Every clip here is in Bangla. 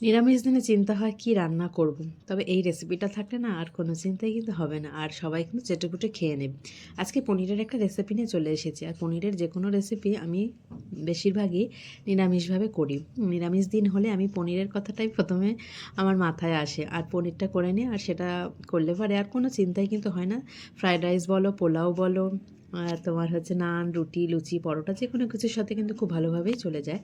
নিরামিষ দিনে চিন্তা হয় কি রান্না করব। তবে এই রেসিপিটা থাকলে না আর কোনো চিন্তাই কিন্তু হবে না। আর সবাই কিন্তু চেটেপুটে খেয়ে নেবে। আজকে পনিরের একটা রেসিপি নিয়ে চলে এসেছি। আর পনিরের যে কোনো রেসিপি আমি বেশিরভাগই নিরামিষভাবে করি। নিরামিষ দিন হলে আমি পনিরের কথাটাই প্রথমে আমার মাথায় আসে। আর পনিরটা করে নিই আর সেটা করলে পরে আর কোনো চিন্তাই কিন্তু হয় না। ফ্রায়েড রাইস বলো, পোলাও বলো তোমার হচ্ছে নান, রুটি, লুচি, পরোটা যে কোনো কিছুর সাথে কিন্তু খুব ভালোভাবেই চলে যায়।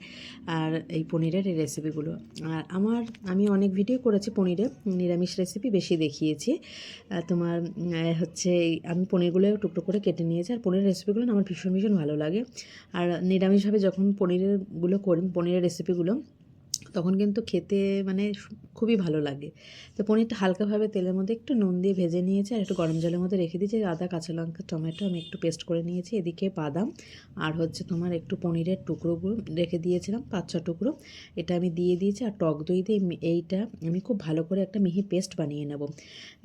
আর এই পনিরের এই রেসিপিগুলো আর আমার, আমি অনেক ভিডিও করেছি পনিরের নিরামিষ রেসিপি বেশি দেখিয়েছি। তোমার হচ্ছে আমি পনিরগুলো টুকরো করে কেটে নিয়েছি আর পনিরের রেসিপিগুলো আমার ভীষণ ভীষণ ভালো লাগে। আর নিরামিষভাবে যখন পনিরেরগুলো করি, পনিরের রেসিপিগুলো তখন কিন্তু খেতে মানে খুবই ভালো লাগে। তো পনিরটা হালকাভাবে তেলের মধ্যে একটু নুন দিয়ে ভেজে নিয়েছি আর একটু গরম জলের মধ্যে রেখে দিয়েছি। আদা, কাঁচা লঙ্কা, টমেটো আমি একটু পেস্ট করে নিয়েছি, এদিকে বাদাম আর হচ্ছে তোমার একটু পনিরের টুকরোগুলো রেখে দিয়েছিলাম, পাঁচ, ছ টুকরো। এটা আমি দিয়ে দিয়েছি আর টক দই দিয়ে এইটা আমি খুব ভালো করে একটা মিহি পেস্ট বানিয়ে নেব।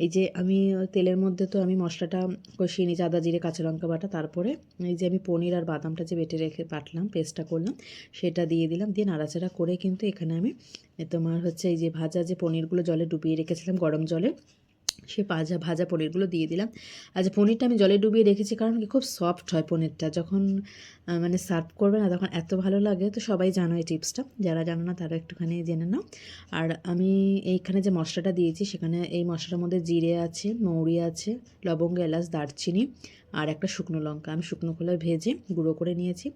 এই যে আমি তেলের মধ্যে তো আমি মশলাটা কষিয়ে নিয়েছি, আদা, জিরে, কাঁচা লঙ্কা বাটা, তারপরে এই যে আমি পনির আর বাদামটা যে বেটে রেখে বাটলাম, পেস্টটা করলাম, সেটা দিয়ে দিলাম, দিয়ে নাড়াচাড়া করে কিন্তু এখানে আমি। তোমার হচ্ছে এই যে ভাজা যে পনিরগুলো জলে ডুবিয়ে রেখেছিলাম, গরম জলে, সে ভাজা ভাজা পনিরগুলো দিয়ে দিলাম। যে পনিরটা আমি জলে ডুবিয়ে রেখেছি, কারণ কি খুব সফট হয় পনিরটা। যখন মানে সার্ভ করবে না, তখন এত ভালো লাগে। তো সবাই জানো এই টিপসটা যারা জানো না, তারা একটুখানি জেনে নাও। আর আমি এইখানে যে মশলাটা দিয়েছি, সেখানে এই মশলার মধ্যে জিরে আছে, মৌরি আছে, লবঙ্গ, এলাচ, দারচিনি আর একটা শুকনো লঙ্কা। আমি শুকনো খোলায় ভেজে গুঁড়ো করে নিয়েছি।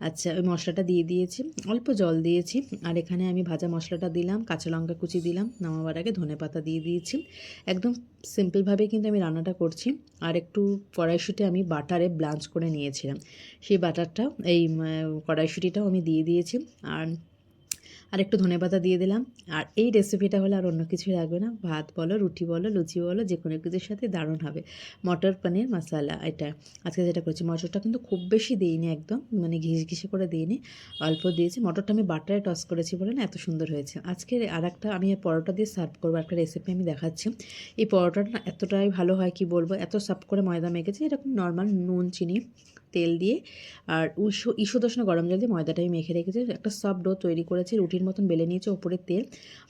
আচ্ছা ওই মশলাটা দিয়ে দিয়েছি। অল্প জল দিয়েছি। আর এখানে আমি ভাজা মশলাটা দিলাম, কাঁচা লঙ্কা কুচি দিলাম, নামাবার আগে ধনে পাতা দিয়ে দিয়েছি। একদম সিম্পলভাবে কিন্তু আমি রান্নাটা করছি। আর একটু কড়াইশুঁটি আমি বাটারে ব্লাঞ্চ করে নিয়েছিলাম। সেই বাটারটা, এই কড়াইশুঁটিটাও আমি দিয়ে দিয়েছি। আর আর একটু ধনেপাতা দিয়ে দিলাম। আর এই রেসিপিটা হলে আর অন্য কিছুই লাগবে না। ভাত বলো, রুটি বলো, লুচি বলো, যে কোনো কিছুর সাথে দারুণ হবে। মটর পনির মশালা এটা। আজকে যেটা করছি, মটরটা কিন্তু খুব বেশি দিইনি একদম মানে ঘিস ঘিসে করে দিইনি। অল্প দিয়েছি। মটরটা আমি বাটারে টস করেছি বলে না, এত সুন্দর হয়েছে। আজকে আর একটা আমি পরোটা দিয়ে সার্ভ করব, একটা রেসিপি আমি দেখাচ্ছি। এই পরোটাটা এতটাই ভালো হয়, কি বলব? এত সফট করে ময়দা মেখেছি, এরকম নর্মাল নুন, চিনি, তেল দিয়ে। আর উষো ইস্যু দোষ না গরম জল দিয়ে ময়দাটা আমি মেখে রেখেছি। একটা সফট ডো তৈরি করেছি রুটির মতন বেলে নিয়েছি ওপরে তেল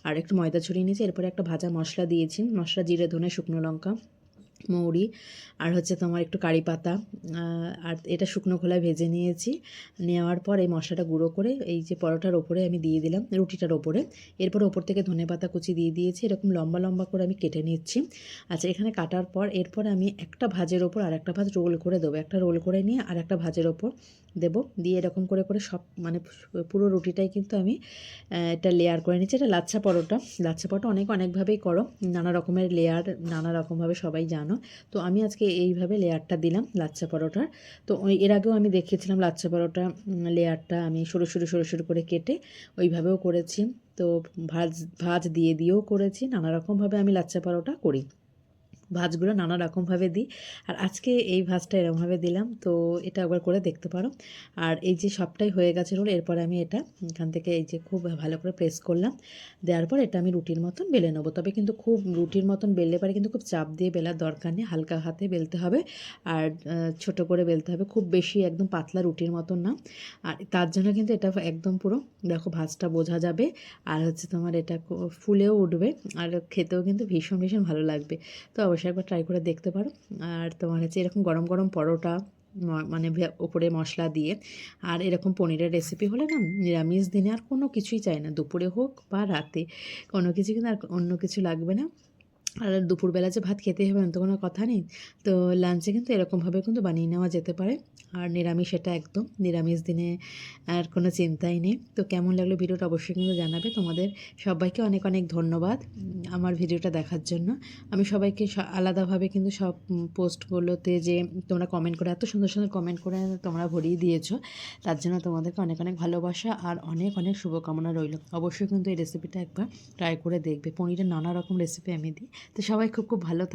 আর একটু ময়দা ছড়িয়ে নিয়েছি। এরপরে একটা ভাজা মশলা দিয়েছি। মশলা, জিরে, ধনে, শুকনো লঙ্কা। মৌরি, আর হচ্ছে তোমার একটু কারি পাতা আর এটা শুকনো খোলায় ভেজে নিয়েছি। নেওয়ার পর এই মশলাটা গুঁড়ো করে এই যে পরোটার ওপরে আমি দিয়ে দিলাম, রুটিটার ওপরে। এরপর ওপর থেকে ধনে পাতা কুচি দিয়ে দিয়েছি, এরকম লম্বা লম্বা করে আমি কেটে নিচ্ছি। আচ্ছা এখানে কাটার পর এরপর আমি একটা ভাজের ওপর আর একটা ভাজ রোল করে দেবো। একটা রোল করে নিয়ে আর একটা ভাজের ওপর দেবো। দিয়ে এরকম করে করে সব মানে পুরো রুটিটাই কিন্তু আমি এটা লেয়ার করে নিচ্ছি। এটা লাচ্ছা পরোটা। লাচ্ছা পরোটা অনেক, অনেকভাবেই করো। নানা রকমের লেয়ার নানা রকমভাবে সবাই জানো। তো আমি আজকে এইভাবে লেয়ারটা দিলাম লাচ্ছা পরোটার। তো এর আগেও আমি দেখিয়েছিলাম লাচ্ছা পরোটা লেয়ারটা আমি সরু সরু সরু সরু করে কেটে ওইভাবেও করেছি। তো ভাজ ভাজ দিয়ে দিয়েও করেছি। নানা রকমভাবে আমি লাচ্চা পরোটা করি। ভাজগুলো নানা রকমভাবে দিই। আর আজকে এই ভাজটা এরকমভাবে দিলাম, তো এটা একবার করে দেখতে পারো। আর এই যে সবটাই হয়ে গেছে রোল, এরপর আমি এটা এখান থেকে এই যে খুব ভালো করে প্রেস করলাম। দেওয়ার পর এটা আমি রুটির মতন বেলে নেব। তবে কিন্তু খুব রুটির মতন বেললে পারে কিন্তু খুব চাপ দিয়ে বেলার দরকার নেই, হালকা হাতে বেলতে হবে। আর ছোট করে বেলতে হবে, খুব বেশি একদম পাতলা রুটির মতন না। আর তার জন্য কিন্তু এটা একদম পুরো, দেখো ভাজটা বোঝা যাবে। আর হচ্ছে তোমার এটা ফুলেও উঠবে, আর খেতেও কিন্তু ভীষণ ভীষণ ভালো লাগবে। তো অবশ্যই একবার ট্রাই করে দেখতে পারো। আর তোমার হচ্ছে এরকম গরম গরম পরোটা মানে ওপরে মশলা দিয়ে। আর এরকম পনিরের রেসিপি হলে না নিরামিষ দিনে আর কোনো কিছুই চাই না। দুপুরে হোক বা রাতে। কোনো কিছু কিন্তু আর অন্য কিছু লাগবে না। আর দুপুরবেলা যে ভাত খেতে হবে তো কোনো কথা নেই। তো লাঞ্চে কিন্তু এরকমভাবে কিন্তু বানিয়ে নেওয়া যেতে পারে। আর নিরামিষ এটা একদম। নিরামিষ দিনে আর কোনো চিন্তাই নেই। তো কেমন লাগল ভিডিওটা অবশ্যই কিন্তু জানাবে। তোমাদের সবাইকে অনেক অনেক ধন্যবাদ আমার ভিডিওটা দেখার জন্য। আমি সবাইকে আলাদাভাবে কিন্তু সব পোস্টগুলোতে যে তোমরা কমেন্ট করে, এত সুন্দর সুন্দর কমেন্ট করে তোমরা ভরিয়ে দিয়েছ, তার জন্য তোমাদেরকে অনেক অনেক ভালোবাসা আর অনেক অনেক শুভকামনা রইল। অবশ্যই কিন্তু এই রেসিপিটা একবার ট্রাই করে দেখবে। পনিরের নানা রকম রেসিপি আমি দিই। তো সবাই খুব খুব ভালো থাকো